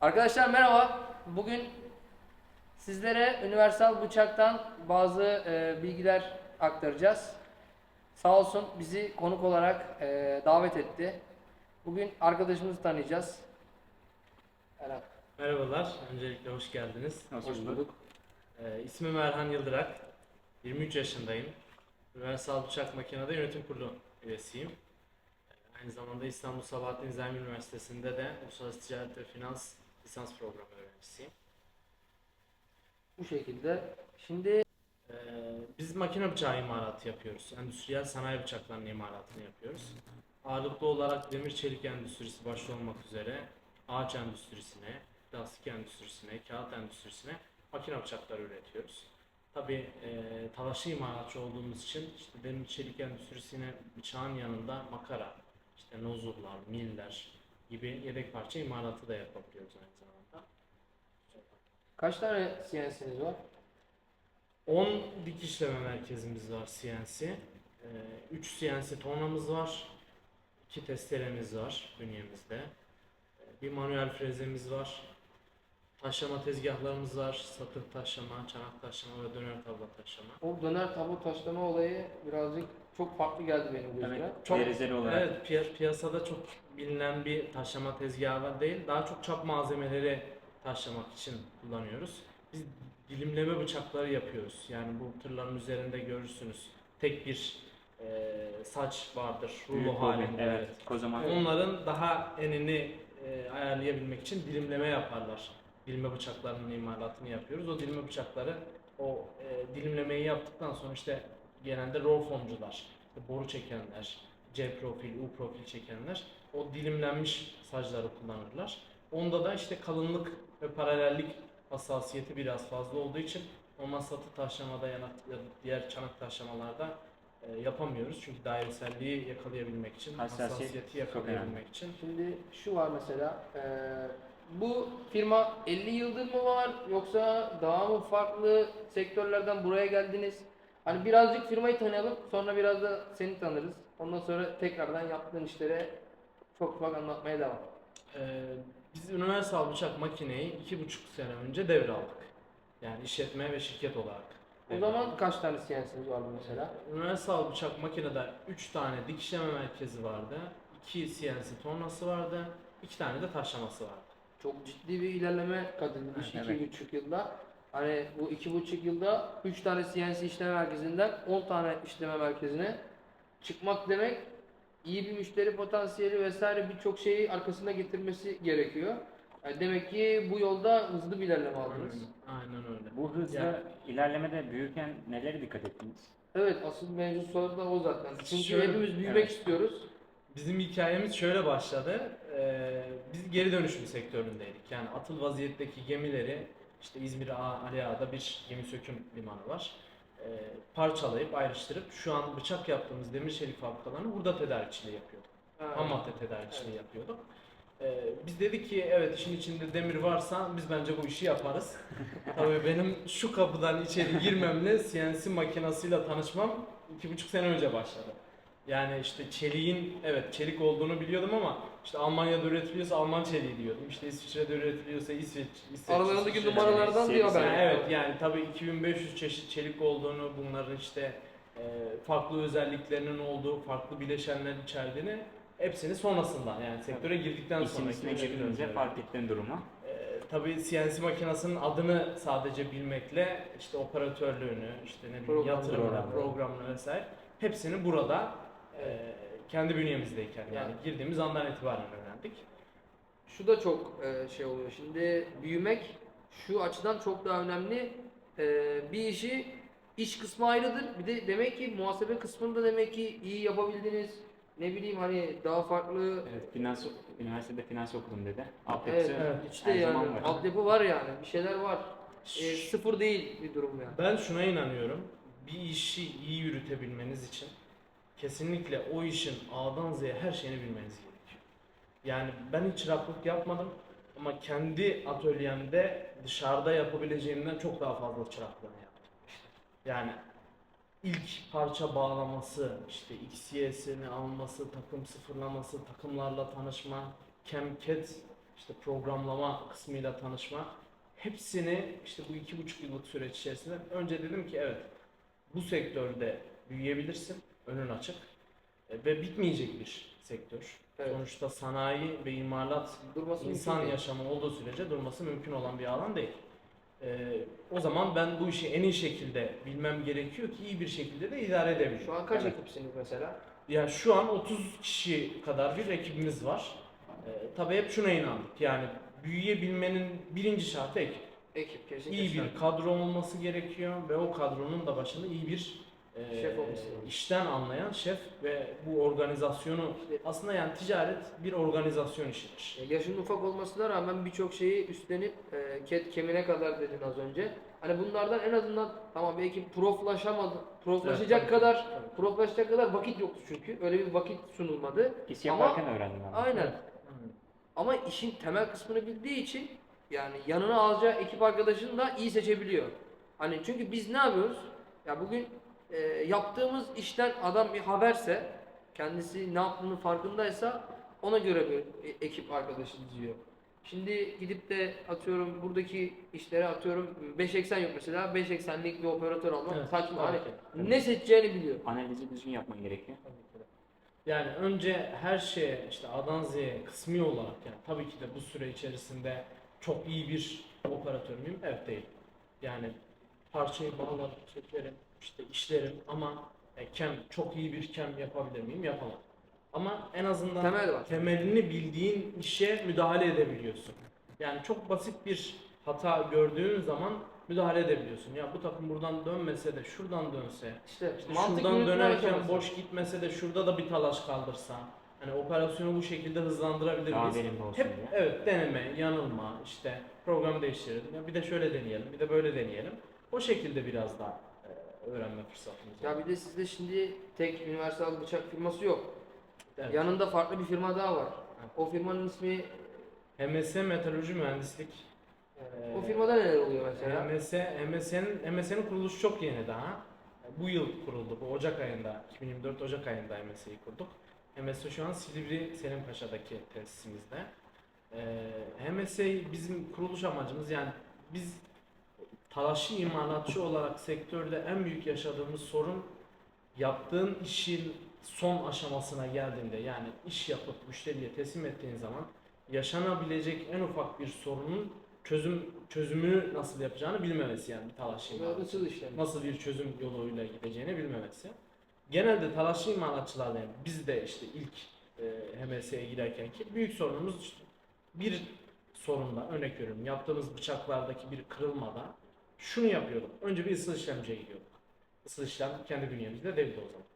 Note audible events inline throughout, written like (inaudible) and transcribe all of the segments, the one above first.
Arkadaşlar merhaba. Bugün sizlere Universal Bıçak'tan bazı e, bilgiler aktaracağız. Sağ olsun bizi konuk olarak e, davet etti. Bugün arkadaşımızı tanıyacağız. Erhan. Merhabalar, öncelikle hoş geldiniz. Hoş bulduk. Ee, ismim Erhan Yıldırak, 23 yaşındayım. Üniversal Bıçak Makinede Yönetim Kurulu üyesiyim. Ee, Aynı zamanda İstanbul Sabahattin Zaim Üniversitesi'nde de Uluslararası Ticaret ve Finans lisans programı öğrencisiyim. Bu şekilde. Şimdi Ee, biz makine bıçağı imalatı yapıyoruz. Endüstriyel sanayi bıçaklarının imalatını yapıyoruz. Ağırlıklı olarak demir çelik endüstrisi başta olmak üzere ağaç endüstrisine, plastik endüstrisine, kağıt endüstrisine makine bıçakları üretiyoruz. Tabi e, talaşlı imalatçı olduğumuz için işte demir çelik endüstrisine bıçağın yanında makara, işte nozullar, miller gibi yedek parça imalatı da yapabiliyoruz aynı. Kaç tane CNC'niz var? 10 dikişleme merkezimiz var CNC. Ee, 3 CNC tornamız var. 2 testeremiz var bünyemizde. Ee, Bir manuel frezemiz var. Taşlama tezgahlarımız var. Satır taşlama, çanak taşlama ve döner tabla taşlama. O döner tablo taşlama olayı birazcık çok farklı geldi benim gözüme. Evet, Çok- dereceli olarak. Evet, piya- piyasada çok bilinen bir taşlama tezgahı değil. Daha çok çap malzemeleri taşlamak için kullanıyoruz. Biz dilimleme bıçakları yapıyoruz. Yani bu tırların üzerinde görürsünüz. Tek bir e, saç vardır, rulo halinde. Evet. Kocaman. Onların daha enini e, ayarlayabilmek için dilimleme yaparlar. Dilime bıçaklarının imalatını yapıyoruz. O dilime bıçakları o e, dilimlemeyi yaptıktan sonra işte genelde roll formcular, işte boru çekenler, C profil, U profil çekenler o dilimlenmiş sacları kullanırlar. Onda da işte kalınlık ve paralellik hassasiyeti biraz fazla olduğu için normal satı taşlamada ya da diğer çanak taşlamalarda e, yapamıyoruz. Çünkü daireselliği yakalayabilmek için, Hassasiyet hassasiyeti yakalayabilmek için. Şimdi şu var mesela, eee, bu firma 50 yıldır mı var yoksa daha mı farklı sektörlerden buraya geldiniz? Hani birazcık firmayı tanıyalım, sonra biraz da seni tanırız. Ondan sonra tekrardan yaptığın işlere çok ufak anlatmaya devam. Ee, biz Universal Bıçak Makineyi iki buçuk sene önce devraldık. Yani işletme ve şirket olarak. O zaman kaç tane CNC'niz vardı mesela? Universal Bıçak Makine'de 3 tane dikişleme merkezi vardı. 2 CNC tornası vardı. 2 tane de taşlaması vardı. Çok ciddi bir ilerleme kat edilmiş Evet. iki buçuk yılda. Hani bu iki buçuk yılda 3 tane CNC işleme merkezinden 10 tane işleme merkezine çıkmak demek iyi bir müşteri potansiyeli vesaire birçok şeyi arkasında getirmesi gerekiyor. Yani demek ki bu yolda hızlı bir ilerleme aldınız. Aynen öyle. Bu hızla Yani- ilerlemede büyürken nelere dikkat ettiniz? Evet asıl mevzu soru da o zaten. Çünkü Şöyle- hepimiz büyümek evet. istiyoruz. Bizim hikayemiz şöyle başladı. Ee, biz geri dönüşüm sektöründeydik. Yani atıl vaziyetteki gemileri işte İzmir A- Ali Ağa'da bir gemi söküm limanı var. Ee, parçalayıp ayrıştırıp şu an bıçak yaptığımız demir çelik fabrikalarını burada tedarikçiliği yapıyorduk. Ham madde tedarikçiliği yapıyorduk. Ee, biz dedik ki evet işin içinde demir varsa biz bence bu işi yaparız. (laughs) Tabii benim şu kapıdan içeri girmemle CNC makinasıyla tanışmam iki buçuk sene önce başladı. Yani işte çeliğin evet çelik olduğunu biliyordum ama işte Almanya'da üretiliyorsa Alman çeliği diyordum. İşte İsviçre'de üretiliyorsa İsveç, İsveç Aralarındaki İsviçre numaralardan diyor ben. yani evet yani tabii 2500 çeşit çelik olduğunu, bunların işte e, farklı özelliklerinin olduğu, farklı bileşenler içerdiğini hepsini sonrasından yani sektöre girdikten İşin sonra yıl girince fark ettiğin durumu. E, tabii CNC makinesinin adını sadece bilmekle işte operatörlüğünü, işte ne bileyim Program- yatırımını, programı. programını vesaire hepsini burada kendi bünyemizdeyken yani girdiğimiz andan itibaren öğrendik. Şu da çok e, şey oluyor. Şimdi büyümek şu açıdan çok daha önemli. E, bir işi iş kısmı ayrıdır. Bir de demek ki muhasebe kısmında demek ki iyi yapabildiniz. Ne bileyim hani daha farklı Evet, finans, üniversitede finans okudum dedi. Altyapısı Evet, evet. işte yani var. altyapı var yani. Bir şeyler var. E, sıfır değil bir durum yani. Ben şuna inanıyorum. Bir işi iyi yürütebilmeniz için kesinlikle o işin A'dan Z'ye her şeyini bilmeniz gerekiyor. Yani ben hiç çıraklık yapmadım ama kendi atölyemde dışarıda yapabileceğimden çok daha fazla çıraklığını yaptım. Yani ilk parça bağlaması, işte XYS'ini alması, takım sıfırlaması, takımlarla tanışma, CAM-CAD işte programlama kısmıyla tanışma hepsini işte bu iki buçuk yıllık süreç içerisinde önce dedim ki evet bu sektörde büyüyebilirsin, önün açık E, ve bitmeyecek bir sektör. Evet. Sonuçta sanayi ve imalat Durması insan değil. yaşamı olduğu sürece durması mümkün olan bir alan değil. Ee, o zaman ben bu işi en iyi şekilde bilmem gerekiyor ki iyi bir şekilde de idare edebileyim. Şu an kaç Evet. ekipsiniz mesela? Ya şu an 30 kişi kadar bir ekibimiz var. Ee, tabii hep şuna inandık. Yani büyüyebilmenin birinci şartı ekip. Ekip kesinlikle. İyi bir kadro olması gerekiyor ve o kadronun da başında iyi bir e, Şef lazım. işten anlayan şef ve bu organizasyonu aslında yani ticaret bir organizasyon işidir. E, Yaşın ufak olmasına rağmen birçok şeyi üstlenip e, ket kemine kadar dedin az önce. Hani bunlardan en azından tamam belki proflaşamadı, proflaşacak Evet, kadar tabii. proflaşacak kadar vakit yoktu çünkü. Öyle bir vakit sunulmadı. İş Ama- yaparken öğrendim ben. Aynen. Evet. Ama işin temel kısmını bildiği için yani yanına alacağı ekip arkadaşını da iyi seçebiliyor. Hani çünkü biz ne yapıyoruz? Ya bugün e, yaptığımız işten adam bir haberse, kendisi ne yaptığını farkındaysa ona göre bir e- ekip arkadaşı diziyor. Şimdi gidip de atıyorum buradaki işlere atıyorum 5 eksen yok mesela 5 eksenlik bir operatör almak Evet, saçma. tabii Hani ne seçeceğini biliyor. Analizi düzgün yapman gerekiyor. Yani önce her şeye işte A'dan Z'ye kısmi olarak yani tabii ki de bu süre içerisinde çok iyi bir operatör müyüm? Evet değil. Yani parçayı bağlarım, çekerim, işte işlerim ama e, kem çok iyi bir kem yapabilir miyim? Yapamam. Ama en azından Temel var. temelini bildiğin işe müdahale edebiliyorsun. Yani çok basit bir hata gördüğün zaman müdahale edebiliyorsun. Ya bu takım buradan dönmese de şuradan dönse, İşte, işte mantık şuradan yürütme dönerken aşaması. boş gitmese de şurada da bir talaş kaldırsa. Hani operasyonu bu şekilde hızlandırabilir Daha miyiz? verimli olsun Hep diye. evet deneme, yanılma, işte program değiştirelim. Ya bir de şöyle deneyelim, bir de böyle deneyelim. O şekilde biraz daha öğrenme fırsatımız var. Ya bir de sizde şimdi tek universal bıçak firması yok. Evet. Yanında farklı bir firma daha var. O firmanın ismi, HMS Metalurji Mühendislik. o firmada neler oluyor mesela? HMS, HMS'nin HMS'nin kuruluşu çok yeni daha. Bu yıl kuruldu. Bu Ocak ayında, 2024 Ocak ayında HMS'yi kurduk. HMS şu an Silivri Selimpaşa'daki tesisimizde. Ee, HMS bizim kuruluş amacımız yani biz talaşlı imalatçı olarak sektörde en büyük yaşadığımız sorun yaptığın işin son aşamasına geldiğinde yani iş yapıp müşteriye teslim ettiğin zaman yaşanabilecek en ufak bir sorunun çözüm çözümünü nasıl yapacağını bilmemesi yani bir talaşlı Ve imalatçı nasıl bir çözüm yoluyla gideceğini bilmemesi. Genelde talaşlı imalatçılarla yani biz de işte ilk e, HMS'ye girerken ki büyük sorunumuz işte bir sorunda örnek veriyorum yaptığımız bıçaklardaki bir kırılmada şunu yapıyorduk. Önce bir ısıl işlemciye gidiyorduk. Isıl işlem kendi bünyemizde değildi o zaman.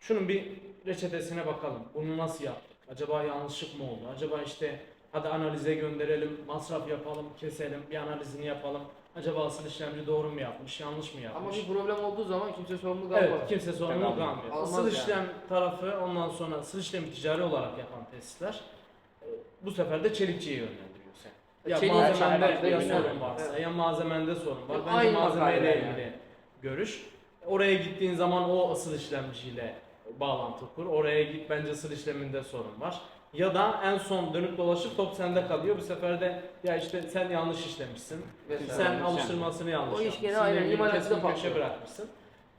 Şunun bir reçetesine bakalım. Bunu nasıl yaptık? Acaba yanlışlık mı oldu? Acaba işte hadi analize gönderelim, masraf yapalım, keselim, bir analizini yapalım. Acaba ısıl işlemci doğru mu yapmış, yanlış mı Ama yapmış? bir problem olduğu zaman kimse sorumlu kalmaz. Evet, kimse sorumlu kalmıyor. Isıl yani. işlem tarafı ondan sonra ısıl işlemi ticari olarak yapan tesisler e, bu sefer de çelikçiye yönlendiriyor. Ya Çelik- malzemende ya sorun varsa Evet. ya malzemende sorun var. Hep Bence aynı malzemeyle ilgili yani. görüş. Oraya gittiğin zaman o ısıl işlemciyle bağlantı kur. Oraya git bence ısıl işleminde sorun var. Ya da en son dönüp dolaşıp top sende kalıyor. Bu sefer de ya işte sen yanlış işlemişsin. Mesela. Sen alıştırmasını yanlış O iş gene aynen köşe bırakmışsın.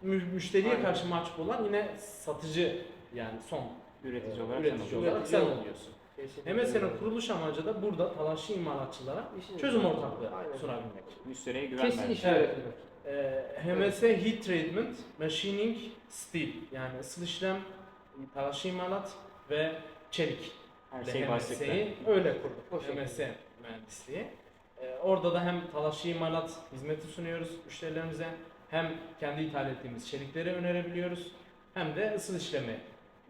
Mü- müşteriye Aynen. karşı mahcup olan yine satıcı yani son Üretici e, olarak üretici olarak sen oluyorsun. MSN'in kuruluş amacı da burada talaşlı imalatçılara İşin- çözüm ortaklığı Aynen. sunabilmek. Müşteriye güven Kesin vermek. Evet. öğretimi. Ee, HMS Heat Treatment, Machining, Steel yani ısıl işlem, talaşlı imalat ve çelik. Her şey başlıkta. HMS'yi öyle kurduk. O şekilde. HMS mühendisliği. Ee, orada da hem talaşlı imalat hizmeti sunuyoruz müşterilerimize hem kendi ithal ettiğimiz çelikleri önerebiliyoruz hem de ısıl işlemi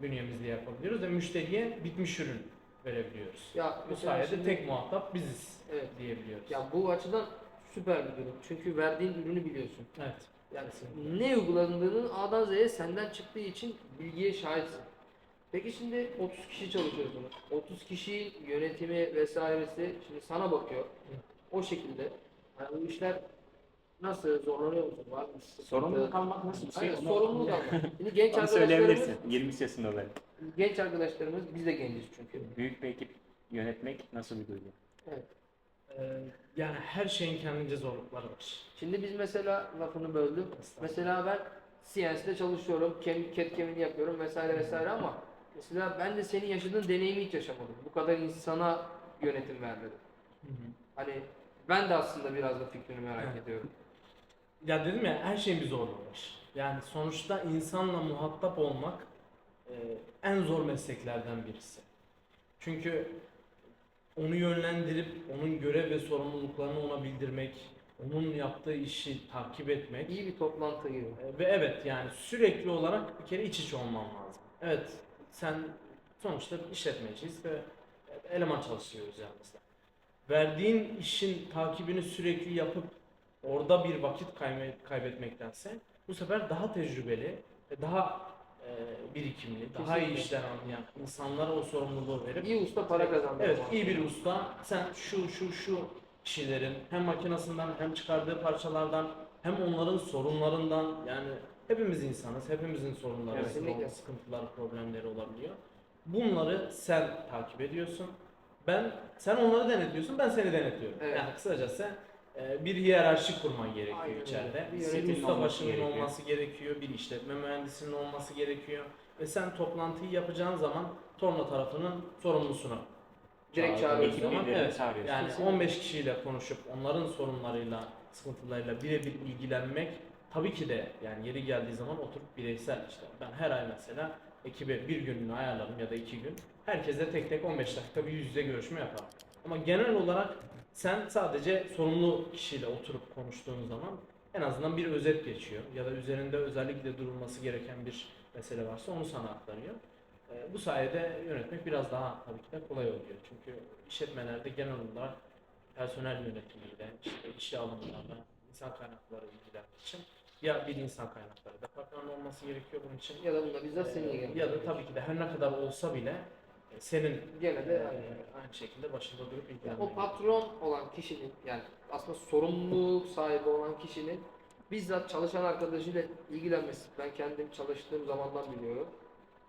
bünyemizde yapabiliyoruz ve müşteriye bitmiş ürün verebiliyoruz. Ya Bu mesela sayede şimdi- tek muhatap biziz Evet. diyebiliyoruz. Ya bu açıdan süper bir durum. Çünkü verdiğin ürünü biliyorsun. Evet. Yani Kesinlikle. ne uygulandığının A'dan Z'ye senden çıktığı için bilgiye şahitsin. Peki şimdi 30 kişi çalışıyorsunuz. 30 kişi yönetimi vesairesi şimdi sana bakıyor. O şekilde. Yani bu işler nasıl zorlanıyor musun? Var mı? Sorumlu kalmak nasıl bir şey? Aynen Onu- sorumluluk almak. (laughs) Şimdi genç Onu arkadaşlarımız, söyleyebilirsin. 20 yaşında böyle. genç arkadaşlarımız biz de genciz çünkü. Büyük bir ekip yönetmek nasıl bir duygu? Evet. Ee, yani her şeyin kendince zorlukları var. Şimdi biz mesela lafını böldüm. Mesela ben CNC'de çalışıyorum, kem, CAD kemini yapıyorum vesaire vesaire ama mesela ben de senin yaşadığın deneyimi hiç yaşamadım. Bu kadar insana yönetim vermedim. Hani ben de aslında biraz da fikrini merak Evet. ediyorum. Ya dedim ya her şeyin bir zorluğu var. Yani sonuçta insanla muhatap olmak e, en zor mesleklerden birisi. Çünkü onu yönlendirip onun görev ve sorumluluklarını ona bildirmek, onun yaptığı işi takip etmek İyi bir toplantı gibi. e, ve evet yani sürekli olarak bir kere iç içe olman lazım. Evet sen sonuçta işletmeciyiz ve eleman çalışıyoruz yanımızda. Verdiğin işin takibini sürekli yapıp orada bir vakit kaybe- kaybetmektense bu sefer daha tecrübeli, ve daha e, birikimli, daha iyi Kesinlikle. işler anlayan insanlara o sorumluluğu verip İyi usta para kazandı. Evet, iyi bir usta. Sen şu şu şu kişilerin hem makinasından hem çıkardığı parçalardan hem onların sorunlarından yani hepimiz insanız, hepimizin sorunları, kesinlikle. sıkıntıları, problemleri olabiliyor. Bunları sen takip ediyorsun. Ben sen onları denetliyorsun, ben seni denetliyorum. Evet. Yani kısacası bir hiyerarşi kurman gerekiyor Aynen içeride. Bir usta olması başının gerekiyor. olması gerekiyor, bir işletme mühendisinin olması gerekiyor. Ve sen toplantıyı yapacağın zaman torna tarafının sorumlusunu Direkt çağırıyorsun. Zaman, evet, çağırıyorsun. yani Kesinlikle. 15 kişiyle konuşup onların sorunlarıyla, sıkıntılarıyla birebir ilgilenmek tabii ki de yani yeri geldiği zaman oturup bireysel işte ben her ay mesela ekibe bir gününü ayarlarım ya da iki gün. Herkese tek tek 15 dakika bir yüz yüze görüşme yaparım. Ama genel olarak sen sadece sorumlu kişiyle oturup konuştuğun zaman en azından bir özet geçiyor ya da üzerinde özellikle durulması gereken bir mesele varsa onu sana aktarıyor. Ee, Bu sayede yönetmek biraz daha tabii ki de kolay oluyor. Çünkü işletmelerde genel olarak personel yönetimiyle, işte işe alımlarla, insan kaynakları ilgilenmek için ya bir insan kaynakları departmanı olması gerekiyor bunun için. Ya da bunda bizzat senin Ee, ya da tabii ki de her ne kadar olsa bile senin Gene de e, yani. aynı şekilde başında durup Ya ilgilenmen o patron olan kişinin yani aslında sorumluluk sahibi olan kişinin bizzat çalışan arkadaşıyla ilgilenmesi. Ben kendim çalıştığım zamandan biliyorum.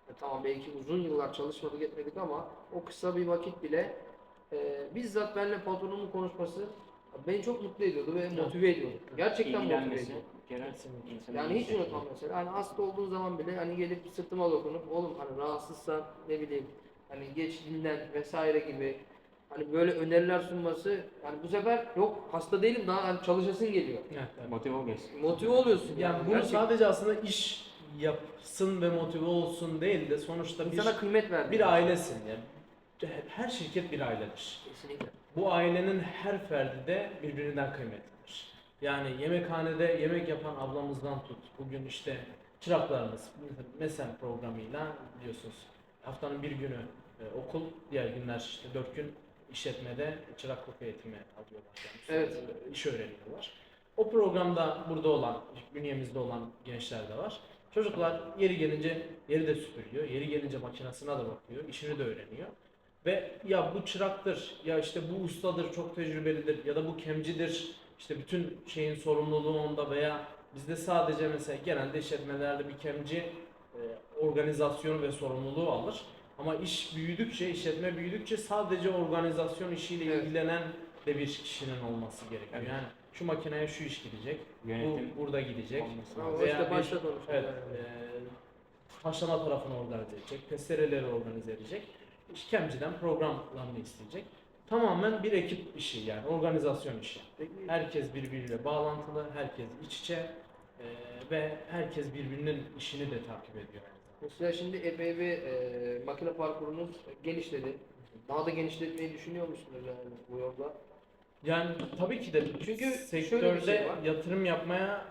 E, tamam belki uzun yıllar çalışmadık etmedik ama o kısa bir vakit bile e, bizzat benimle patronumun konuşması beni çok mutlu ediyordu ve motive ediyordu. Gerçekten motive İlgilenmesi ediyordu. genel Kesinlikle. insanın Yani hiç unutmam mesela. Hani hasta olduğun zaman bile hani gelip sırtıma dokunup oğlum hani rahatsızsan ne bileyim hani geç dinlen vesaire gibi hani böyle öneriler sunması yani bu sefer yok hasta değilim daha hani çalışasın geliyor. Evet, evet. Motive oluyorsun. Motive oluyorsun. Yani bunu Gerçekten sadece aslında iş yapsın ve motive olsun değil de sonuçta bir, kıymet verdi. bir ailesin yani. Her şirket bir ailedir. Kesinlikle. Bu ailenin her ferdi de birbirinden kıymetlidir. Yani yemekhanede yemek yapan ablamızdan tut. Bugün işte çıraklarımız MESEN programıyla biliyorsunuz haftanın bir günü e, okul, diğer günler işte dört gün işletmede çıraklık eğitimi alıyorlar. Yani Evet. iş öğreniyorlar. O programda burada olan, bünyemizde olan gençler de var. Çocuklar yeri gelince yeri de süpürüyor, yeri gelince makinasına da bakıyor, işini de öğreniyor. Ve ya bu çıraktır, ya işte bu ustadır, çok tecrübelidir ya da bu kemcidir, işte bütün şeyin sorumluluğu onda veya bizde sadece mesela genelde işletmelerde bir kemci organizasyonu ve sorumluluğu alır. Ama iş büyüdükçe, işletme büyüdükçe sadece organizasyon işiyle Evet. ilgilenen de bir kişinin olması gerekiyor. Evet. Yani şu makineye şu iş gidecek, Yönetim bu burada gidecek. olması Veya işte başta. Evet, e, haşlama tarafını organize edecek, testereleri organize edecek, işkemciden programlarını isteyecek. Tamamen bir ekip işi yani organizasyon işi. Herkes birbiriyle bağlantılı, herkes iç içe e, ve herkes birbirinin işini de takip ediyor. aynı zamanda. Mesela şimdi epey bir e, makine parkurunuz genişledi. Daha da genişletmeyi düşünüyor musunuz yani bu yolda? Yani tabii ki de Çünkü sektörde şey var. yatırım yapmaya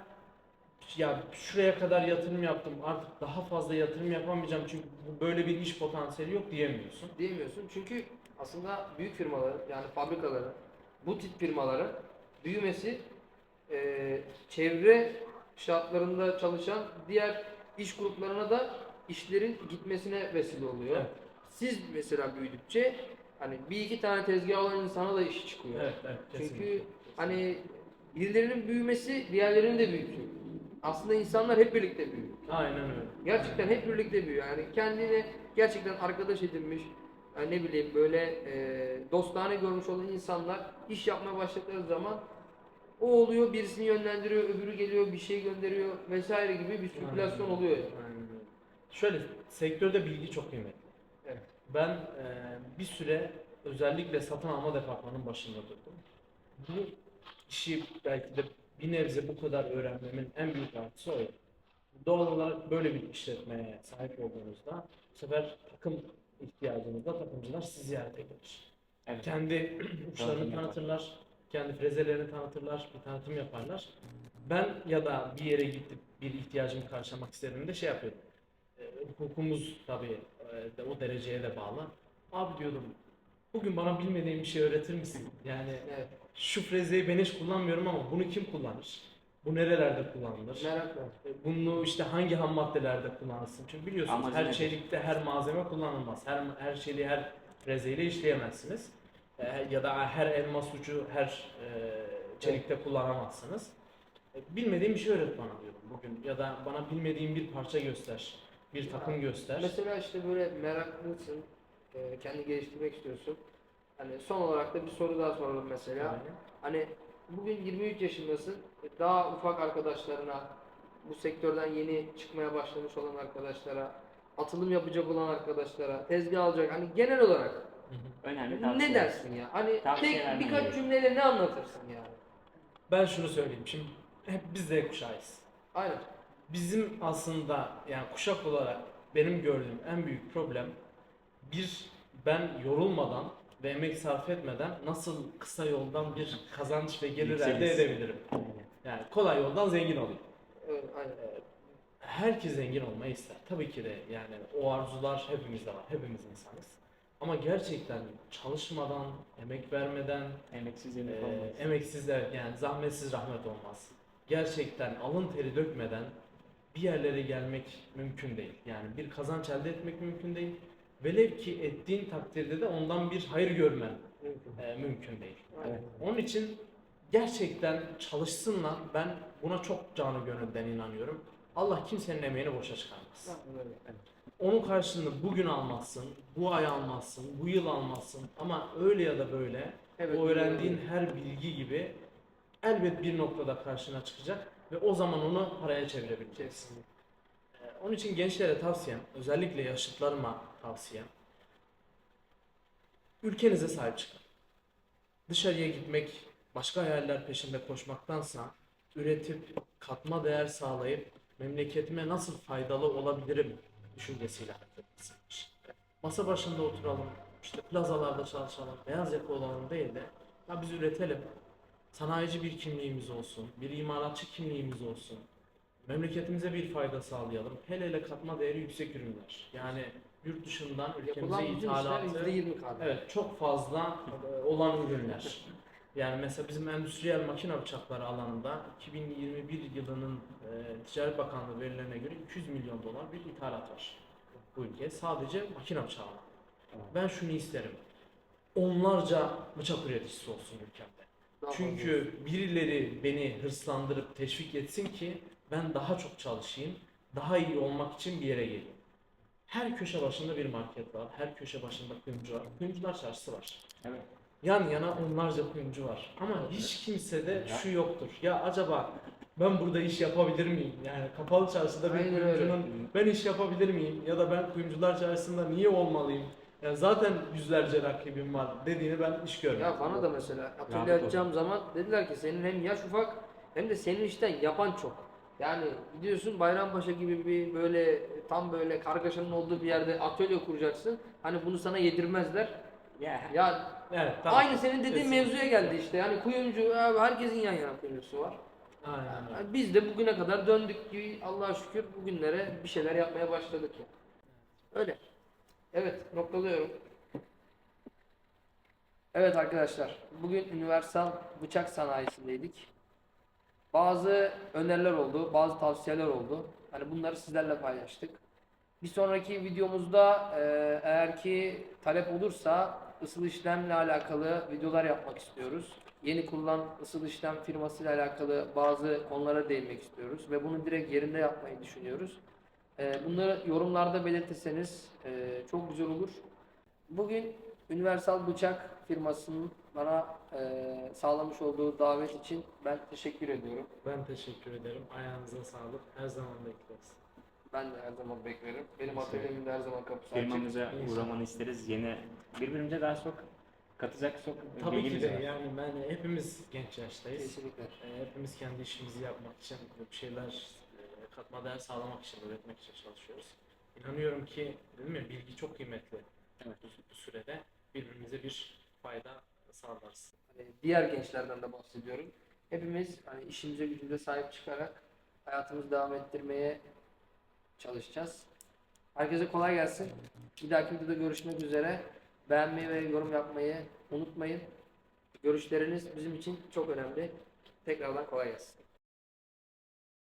ya şuraya kadar yatırım yaptım artık daha fazla yatırım yapamayacağım çünkü böyle bir iş potansiyeli yok diyemiyorsun. diyemiyorsun. Çünkü aslında büyük firmaların yani fabrikaların, bu tip firmaların büyümesi e, çevre şartlarında çalışan diğer iş gruplarına da işlerin gitmesine vesile oluyor. Evet. Siz mesela büyüdükçe hani bir iki tane tezgah olan insana da iş çıkıyor. Evet, evet kesinlikle. Çünkü hani birilerinin büyümesi diğerlerinin de büyütüyor. Aslında insanlar hep birlikte büyüyor. Aynen öyle. Gerçekten hep birlikte büyüyor. Yani kendini gerçekten arkadaş edinmiş, yani ne bileyim böyle e, dostane görmüş olan insanlar iş yapmaya başladıkları zaman o oluyor birisini yönlendiriyor öbürü geliyor bir şey gönderiyor vesaire gibi bir sirkülasyon oluyor. yani. Şöyle sektörde bilgi çok kıymetli. Evet. Ben e, bir süre özellikle satın alma departmanının başında durdum. Bu işi belki de bir nebze bu kadar öğrenmemin en büyük artısı oydu. Doğal olarak böyle bir işletmeye sahip olduğunuzda bu sefer takım ihtiyacınızda takımcılar sizi ziyarete gelir. Evet. Kendi (clears throat) uçlarını tanıtırlar, kendi frezelerini tanıtırlar, bir tanıtım yaparlar. Ben ya da bir yere gidip bir ihtiyacımı karşılamak istediğimde şey yapıyordum. E, hukukumuz tabii e, de o dereceye de bağlı. Abi diyordum, bugün bana bilmediğim bir şey öğretir misin? Yani Evet. şu frezeyi ben hiç kullanmıyorum ama bunu kim kullanır? Bu nerelerde kullanılır? Merak var. E, Bunu işte hangi ham maddelerde kullanırsın? Çünkü biliyorsunuz Amacı her nedir? çelikte her malzeme kullanılmaz. Her her çeliği her frezeyle işleyemezsiniz. E, ya da her elmas ucu her e, çelikte kullanamazsınız. E, bilmediğim bir şey öğret bana diyorum bugün ya da bana bilmediğim bir parça göster. Bir takım göster. Mesela işte böyle meraklısın, kendi geliştirmek istiyorsun. Hani son olarak da bir soru daha soralım mesela. Yani, Hani bugün 23 yaşındasın. Daha ufak arkadaşlarına, bu sektörden yeni çıkmaya başlamış olan arkadaşlara, atılım yapacak olan arkadaşlara, tezgah alacak hani genel olarak Önemli ne tavsiye. dersin ya? Hani Tavsiyeler tek birkaç gerekiyor? cümleyle ne anlatırsın yani? Ben şunu söyleyeyim şimdi hep biz Z kuşağıyız. Aynen. Bizim aslında yani kuşak olarak benim gördüğüm en büyük problem bir ben yorulmadan ve emek sarf etmeden nasıl kısa yoldan bir kazanç ve gelir elde edebilirim. Yani kolay yoldan zengin olayım. Evet, aynen. Herkes zengin olmayı ister. Tabii ki de yani o arzular hepimizde var. Hepimiz insanız. Ama gerçekten çalışmadan, emek vermeden, Emeksiz yemek ee, olmaz. emeksiz de yani zahmetsiz rahmet olmaz. Gerçekten alın teri dökmeden bir yerlere gelmek mümkün değil. Yani bir kazanç elde etmek mümkün değil. Velev ki ettiğin takdirde de ondan bir hayır görmen Mümkün. e, mümkün değil. Aynen. Onun için gerçekten çalışsınlar. Ben buna çok canı gönülden inanıyorum. Allah kimsenin emeğini boşa çıkarmaz. Öyle. Onun karşılığını bugün almazsın, bu ay almazsın, bu yıl almazsın ama öyle ya da böyle Evet, o öğrendiğin her bilgi gibi elbet bir noktada karşına çıkacak ve o zaman onu paraya çevirebileceksin. Kesinlikle. Ee, Onun için gençlere tavsiyem, özellikle yaşıtlarıma tavsiyem, ülkenize sahip çıkın. Dışarıya gitmek, başka hayaller peşinde koşmaktansa üretip, katma değer sağlayıp memleketime nasıl faydalı olabilirim düşüncesiyle hareket etmesidir. Masa başında oturalım, işte plazalarda çalışalım, beyaz yaka olalım değil de ya biz üretelim, sanayici bir kimliğimiz olsun, bir imalatçı kimliğimiz olsun, memleketimize bir fayda sağlayalım. Hele hele katma değeri yüksek ürünler. Yani yurt dışından ülkemize ithalatı %20 kaldı. evet çok fazla e, olan ürünler. Yani mesela bizim endüstriyel makine bıçakları alanında 2021 yılının e, Ticaret Bakanlığı verilerine göre 200 milyon dolar bir ithalat var bu ülkeye. Sadece makine bıçağı. Ben şunu isterim. Onlarca bıçak üreticisi olsun ülkemde. Çünkü birileri beni hırslandırıp teşvik etsin ki ben daha çok çalışayım, daha iyi olmak için bir yere geleyim. Her köşe başında bir market var, her köşe başında kuyumcu var. Kuyumcular çarşısı var. Evet. Yan yana onlarca kuyumcu var. Ama hiç kimsede Ya. şu yoktur. Ya acaba ben burada iş yapabilir miyim? Yani kapalı çarşıda bir Aynen öyle. kuyumcunun ben iş yapabilir miyim? Ya da ben kuyumcular çarşısında niye olmalıyım? Yani zaten yüzlerce rakibim var dediğini ben hiç görmedim. Ya bana da mesela atölye açacağım zaman dediler ki senin hem yaş ufak hem de senin işten yapan çok. Yani gidiyorsun Bayrampaşa gibi bir böyle tam böyle kargaşanın olduğu bir yerde atölye kuracaksın. Hani bunu sana yedirmezler. Ya Ya Evet, tamam. aynı senin dediğin Kesinlikle. mevzuya geldi işte. Yani kuyumcu abi herkesin yan yana kuyumcusu var. Aynen öyle. Yani biz de bugüne kadar döndük ki Allah'a şükür bugünlere bir şeyler yapmaya başladık ya. Öyle. Evet noktalıyorum. Evet arkadaşlar bugün Universal Bıçak Sanayisi'ndeydik. Bazı öneriler oldu, bazı tavsiyeler oldu. Hani bunları sizlerle paylaştık. Bir sonraki videomuzda e, eğer ki talep olursa ısıl işlemle alakalı videolar yapmak istiyoruz. Yeni kurulan ısıl işlem firmasıyla alakalı bazı konulara değinmek istiyoruz ve bunu direkt yerinde yapmayı düşünüyoruz. E, bunları yorumlarda belirtirseniz e, çok güzel olur. Bugün Universal Bıçak firmasının bana sağlamış olduğu davet için ben teşekkür ediyorum. Ben teşekkür ederim. Ayağınıza sağlık. Her zaman bekleriz. Ben de her zaman beklerim. Benim atölyemin de her zaman kapısı açık. Firmamıza uğramanı isteriz. Yeni birbirimize daha çok katacak çok Tabii ki bilgimiz de var. yani ben hepimiz genç yaştayız. Kesinlikle. Ee, Hepimiz kendi işimizi yapmak için, bir şeyler e, katma değer sağlamak için, üretmek için çalışıyoruz. İnanıyorum ki, dedim ya bilgi çok kıymetli. Evet. Bu, bu sürede birbirimize bir fayda sağlarız. Hani diğer gençlerden de bahsediyorum. Hepimiz hani işimize gücümüze sahip çıkarak hayatımızı devam ettirmeye çalışacağız. Herkese kolay gelsin. Bir dahaki videoda görüşmek üzere. Beğenmeyi ve yorum yapmayı unutmayın. Görüşleriniz bizim için çok önemli. Tekrardan kolay gelsin.